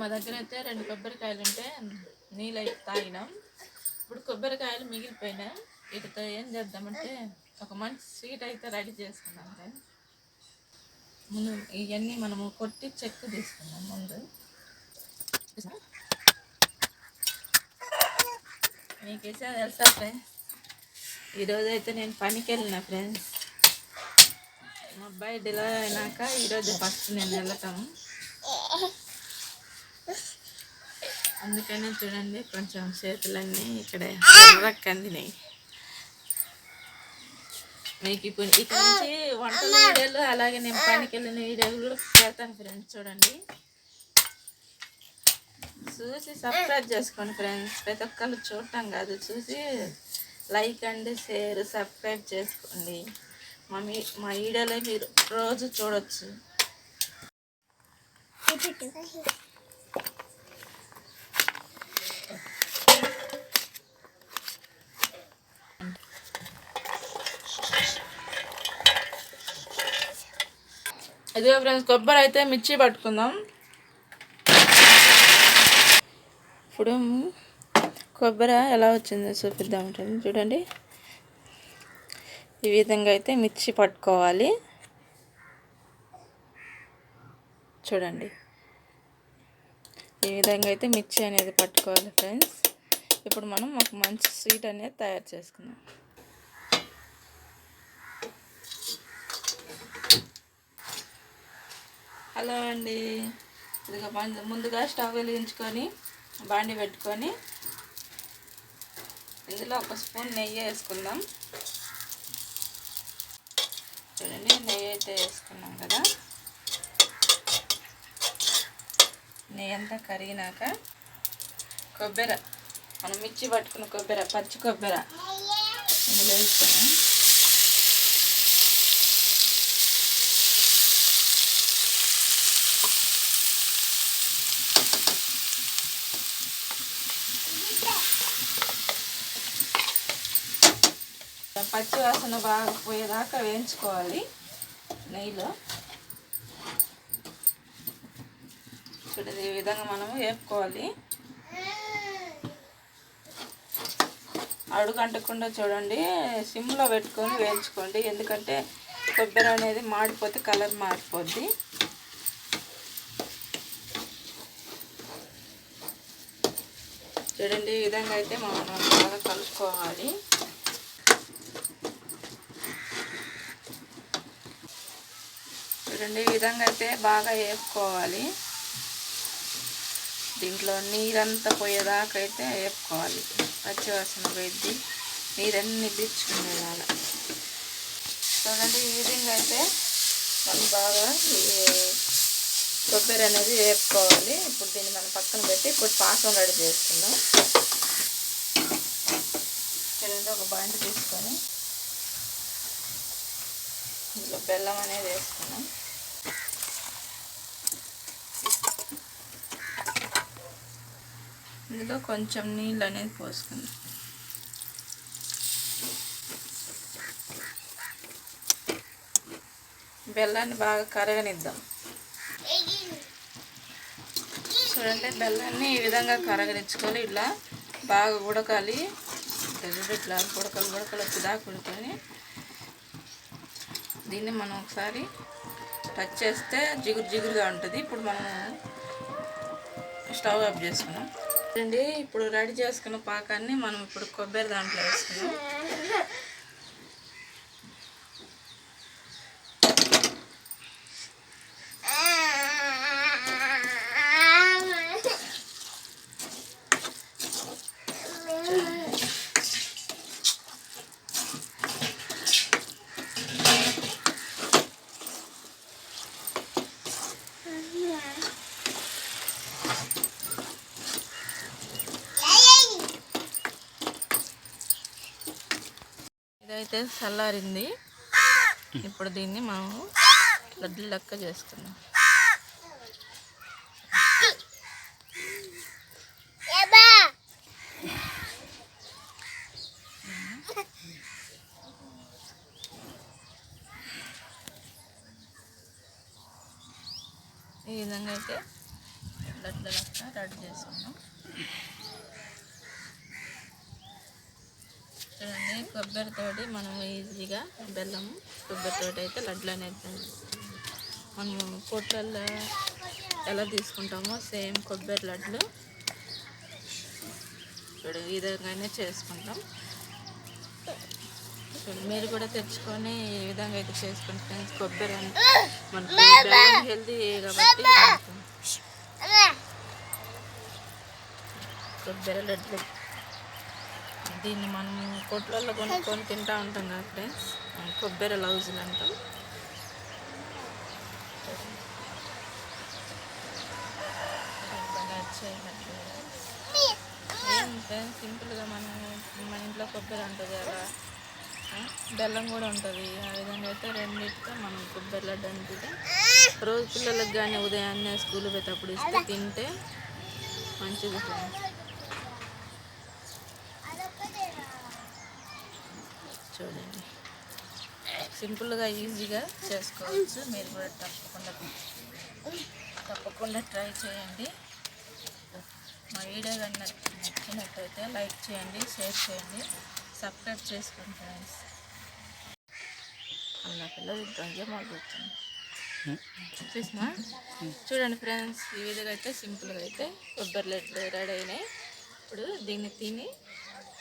మా దగ్గర అయితే రెండు కొబ్బరికాయలు ఉంటే నీళ్ళు అయితే తాగినాం. ఇప్పుడు కొబ్బరికాయలు మిగిలిపోయినాయి వీటితో ఏం చేద్దామంటే ఒక మంచి స్వీట్ అయితే రెడీ చేసుకున్నాం కానీ ముందు ఇవన్నీ మనము కొట్టి చెక్కు తీసుకున్నాం ముందు. మీకు విషయం తెలుసా ఫ్రెండ్స్? ఈరోజు అయితే నేను పనికి వెళ్ళిన ఫ్రెండ్స్. మా అబ్బాయి డెలివరీ అయినాక ఈరోజు ఫస్ట్ నేను వెళ్ళటం అందుకనే చూడండి కొంచెం చేతులన్నీ ఇక్కడ ఎర్రకి అందినాయి మీకు ఇప్పుడు ఇక్కడ నుంచి వంటల వీడియోలు అలాగే నేను పనికి వెళ్ళిన వీడియోలు కూడా పెడతాను ఫ్రెండ్స్ చూడండి. చూసి సబ్స్క్రైబ్ చేసుకోండి ఫ్రెండ్స్ ప్రతి ఒక్కళ్ళు చూడటం కాదు చూసి లైక్ అండ్ షేర్ సబ్స్క్రైబ్ చేసుకోండి. మా మీ మా వీడియోలో మీరు రోజు చూడొచ్చు. ఇదిగో ఫ్రెండ్స్ కొబ్బరి అయితే మిర్చి పట్టుకుందాం. ఇప్పుడు కొబ్బరి ఎలా వచ్చిందో చూపిద్దాం ఫ్రెండ్స్ చూడండి. ఈ విధంగా అయితే మిర్చి పట్టుకోవాలి. చూడండి. ఈ విధంగా అయితే మిర్చి అనేది పట్టుకోవాలి ఫ్రెండ్స్ ఇప్పుడు మనం ఒక మంచి స్వీట్ అనేది తయారు చేసుకుందాం. హలో అండి. ఇదిగో ముందుగా స్టవ్ వెలిగించుకొని బాండి పెట్టుకొని ఇందులో ఒక స్పూన్ నెయ్యి వేసుకుందాం. చూడండి నెయ్యి అయితే వేసుకున్నాం కదా. నెయ్యి అంతా కరిగినాక కొబ్బరి మనం మిర్చి పట్టుకున్న కొబ్బరి పచ్చి కొబ్బరి ఇందులో వేసుకున్నాం పచ్చి వాసన బాగా పోయేదాకా వేయించుకోవాలి నెయ్యిలో. చూడండి ఈ విధంగా మనము వేపుకోవాలి. అడుగు అంటకుండా చూడండి సిమ్లో పెట్టుకొని వేయించుకోండి. ఎందుకంటే కొబ్బరి అనేది మాడిపోతే కలర్ మారిపోద్ది. చూడండి ఈ విధంగా అయితే మనం బాగా కలుపుకోవాలి. చూడండి ఈ విధంగా అయితే బాగా వేపుకోవాలి. దీంట్లో నీరంతా పోయేదాకా అయితే వేపుకోవాలి. పచ్చివాసన పోయిద్ది. నీరన్నీ పీల్చుకునేలాగా. చూడండి ఈ విధంగా అయితే మనం బాగా కొబ్బరి అనేది వేపుకోవాలి. ఇప్పుడు దీన్ని మనం పక్కన పెట్టి ఇప్పుడు పాకం రెడీ చేసుకుందాం చూడండి ఒక బాండి తీసుకొని ఇందులో బెల్లం అనేది వేసుకున్నాం. ఇందులో కొంచెం నీళ్ళు అనేది పోసుకుందాం. బెల్లాన్ని బాగా కరగనిద్దాం. చూడండి బెల్లాన్ని ఈ విధంగా కరగనిచ్చుకొని ఇట్లా బాగా ఉడకాలి. ఇట్లా ఉడకలు ఉడకలు వచ్చి దాకా ఉడుకొని దీన్ని మనం ఒకసారి టచ్ చేస్తే జిగురు జిగురుగా ఉంటుంది. ఇప్పుడు మనం స్టవ్ ఆఫ్ చేసుకున్నాం. అండి ఇప్పుడు రెడీ చేసుకున్న పాకాన్ని మనం ఇప్పుడు కొబ్బరి దాంట్లో వేసుకున్నాం ఇదైతే చల్లారింది. ఇప్పుడు దీన్ని మనము లడ్డు లెక్క చేసుకుందాం. ఈ విధంగా అయితే లడ్ల లెక్క రెడీ చేసుకున్నాం. చూడండి కొబ్బరితోటి మనం ఈజీగా బెల్లం కొబ్బరితోటి అయితే లడ్లు అనేది మనం కోట్లల్లో ఎలా తీసుకుంటామో సేమ్ కొబ్బరి లడ్లు ఇప్పుడు ఈ విధంగానే చేసుకుంటాం మీరు కూడా తెచ్చుకొని ఈ విధంగా అయితే చేసుకుంటే ఫ్రెండ్స్ కొబ్బరి అంటే మనకి బెల్లం హెల్తీ కాబట్టి కొబ్బరి లడ్లు. దీన్ని మనం కొట్లలో కొనుక్కొని తింటూ ఉంటాం కదా ఫ్రెండ్స్ కొబ్బరి లౌజులు అంటాం ఏం ఫ్రెండ్స్ సింపుల్గా మనం మన ఇంట్లో కొబ్బరి ఉంటుంది కదా. బెల్లం కూడా ఉంటుంది. ఆ విధంగా అయితే రెండింటితో మనం కొబ్బరి లడ్డు అంటే రోజు పిల్లలకు కానీ ఉదయాన్నే స్కూల్ పోయేటప్పుడు ఇస్తే తింటే మంచిది ఫ్రెండ్స్ చూడండి సింపుల్గా ఈజీగా చేసుకోవచ్చు. మీరు కూడా తప్పకుండా తప్పకుండా ట్రై చేయండి. మా వీడియో కానీ నచ్చినట్టయితే లైక్ చేయండి షేర్ చేయండి. సబ్స్క్రైబ్ చేసుకోండి ఫ్రెండ్స్. అన్న పిల్లలు డ్రాయింగ్ మాట్లాడుతుంది చూసినా చూడండి ఫ్రెండ్స్. ఈ విధంగా అయితే సింపుల్గా అయితే కొబ్బరి లడ్లు రెడీ అయినాయి. ఇప్పుడు దీన్ని తిని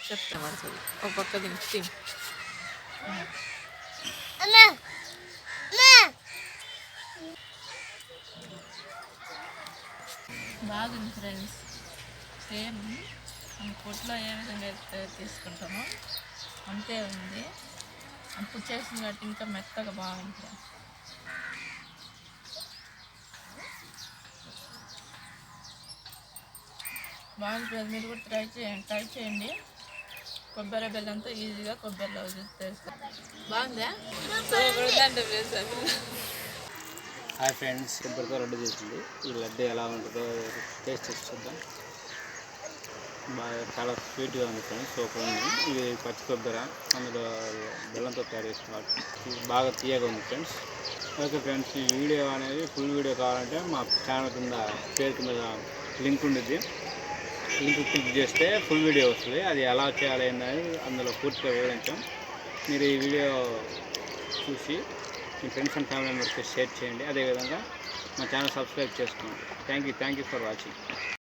చెప్తాం పడుతుంది ఒక పక్క దీన్ని తిని. బాగుంది ఫ్రెండ్స్. సేమ్ మనం కొట్లో ఏ విధంగా అయితే తీసుకుంటామో అంతే ఉంది. అప్పుడు చేసిన కాబట్టి ఇంకా మెత్తగా బాగుంది బాగుంటుంది మీరు కూడా ట్రై చేయండి ట్రై చేయండి. కొబ్బరి బెల్లంతో ఈజీగా కొబ్బరి లవ్ చేస్తారు. బాగుందా? హాయ్ ఫ్రెండ్స్ కొబ్బరితో లడ్డు చేసింది. ఈ లడ్డు ఎలా ఉంటుందో టేస్ట్ చేసి చూద్దాం. బాగా చాలా స్వీట్గా ఉంది ఫ్రెండ్స్ సూపర్ ఉంది. ఇది పచ్చి కొబ్బరి అందులో బెల్లంతో తయారు చేసిన వాటి ఇది బాగా తీయగా ఉంది ఫ్రెండ్స్. ఓకే ఫ్రెండ్స్ ఈ వీడియో అనేది ఫుల్ వీడియో కావాలంటే మా ఛానల్ కింద పేరు కింద లింక్ ఉంటుంది లింక్ క్లిక్ చేస్తే ఫుల్ వీడియో వస్తుంది. అది ఎలా చేయాలి అనేది అందులో పూర్తిగా వివరించాం. మీరు ఈ వీడియో చూసి మీ ఫ్రెండ్స్ అండ్ ఫ్యామిలీ మెంబర్స్కి షేర్ చేయండి. అదేవిధంగా మా ఛానల్ సబ్స్క్రైబ్ చేసుకోండి. Thank you thank you for watching.